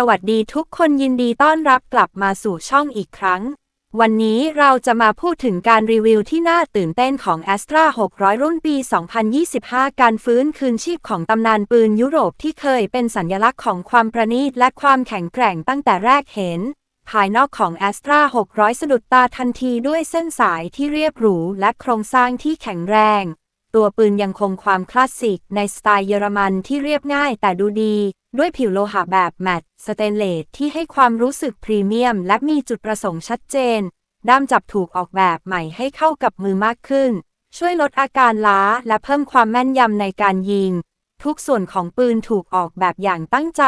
สวัสดีทุกคนยินดีต้อนรับกลับมาสู่ช่องอีกครั้ง วันนี้เราจะมาพูดถึงการรีวิวที่น่าตื่นเต้นของ Astra 600 รุ่นปี 2025 การฟื้นคืนชีพของตำนานปืนยุโรปที่เคยเป็นสัญลักษณ์ของความประณีตและความแข็งแกร่งตั้งแต่แรกเห็น ภายนอกของ Astra 600 สะดุดตาทันทีด้วยเส้นสายที่เรียบหรูและโครงสร้างที่แข็งแรง ตัวปืนยังคงความคลาสสิกในสไตล์เยอรมันที่เรียบง่ายแต่ดูดี ด้วยผิวโลหะแบบแมตต์สเตนเลสที่ให้ความรู้สึกพรีเมียม และมีจุดประสงค์ชัดเจน ด้ามจับถูกออกแบบใหม่ให้เข้ากับมือมากขึ้น ช่วยลดอาการล้าและเพิ่มความแม่นยำในการยิง ทุกส่วนของปืนถูกออกแบบอย่างตั้งใจ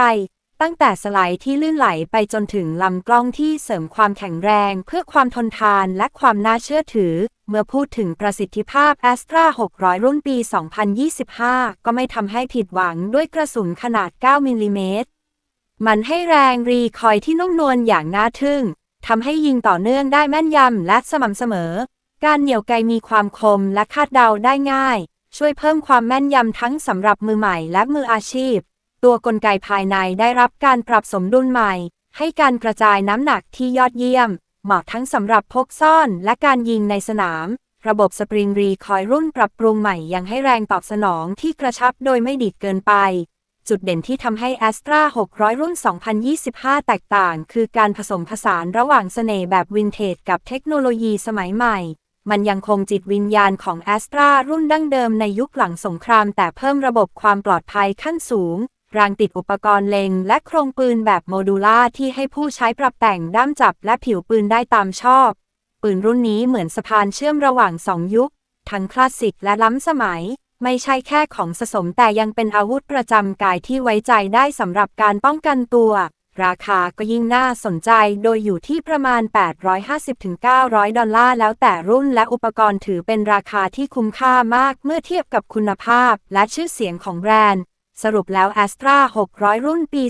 ตั้งแต่สไลด์ที่ลื่นไหลไปจนถึงลำกล้องที่เสริมความแข็งแรง เพื่อความทนทานและความน่าเชื่อถือ เมื่อพูดถึงประสิทธิภาพ Astra 600 รุ่นปี 2025 ก็ไม่ทำให้ผิดหวังด้วยกระสุนขนาด 9 มิลลิเมตร มันให้แรงรีคอยที่นุ่มนวลอย่างน่าทึ่ง ทำให้ยิงต่อเนื่องได้แม่นยำและสม่ำเสมอ การเหนี่ยวไกมีความคมและคาดเดาได้ง่าย ช่วยเพิ่มความแม่นยำทั้งสำหรับมือใหม่และมืออาชีพ ตัวกลไกภายในได้รับการปรับสมดุลใหม่ ให้การกระจายน้ำหนักที่ยอดเยี่ยม เหมาะทั้งสำหรับพกซ่อนและการยิงในสนาม ระบบสปริงรีคอยรุ่นปรับปรุงใหม่ยังให้แรงตอบสนองที่กระชับโดยไม่ดิดเกินไป จุดเด่นที่ทำให้ Astra 600 รุ่น 2025 แตกต่าง คือการผสมผสานระหว่างเสน่ห์แบบวินเทจกับเทคโนโลยีสมัยใหม่มันยังคงจิตวิญญาณของ Astra รุ่นดั้งเดิมในยุคหลังสงครามแต่เพิ่มระบบความปลอดภัยขั้นสูง รางติดอุปกรณ์เล็ง และโครงปืนแบบโมดูล่าที่ให้ผู้ใช้ปรับแต่งด้ามจับและผิวปืนได้ตามชอบ ปืนรุ่นนี้เหมือนสะพานเชื่อมระหว่างสองยุค ทั้งคลาสสิกและล้ำสมัย ไม่ใช่แค่ของสะสมแต่ยังเป็นอาวุธประจำกายที่ไว้ใจได้สำหรับการป้องกันตัว ราคาก็ยิ่งน่าสนใจโดยอยู่ที่ประมาณ 850-900 ดอลลาร์แล้วแต่รุ่นและอุปกรณ์ถือเป็นราคาที่คุ้มค่ามากเมื่อเทียบกับคุณภาพและชื่อเสียงของแบรนด์ สรุปแล้ว Astra 600 รุ่นปี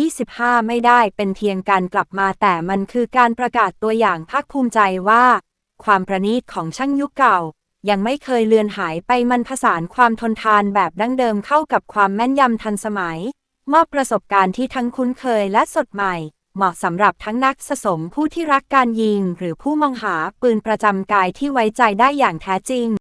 2025 ไม่ได้เป็นเพียงการกลับมาแต่มันคือการประกาศตัวอย่างภาคภูมิใจว่า ความประณีตของช่างยุคเก่า ยังไม่เคยเลือนหายไปมันผสานความทนทานแบบดั้งเดิมเข้ากับความแม่นยำทันสมัย มอบประสบการณ์ที่ทั้งคุ้นเคยและสดใหม่ เหมาะสำหรับทั้งนักสะสมผู้ที่รักการยิง หรือผู้มองหาปืนประจำกายที่ไว้ใจได้อย่างแท้จริง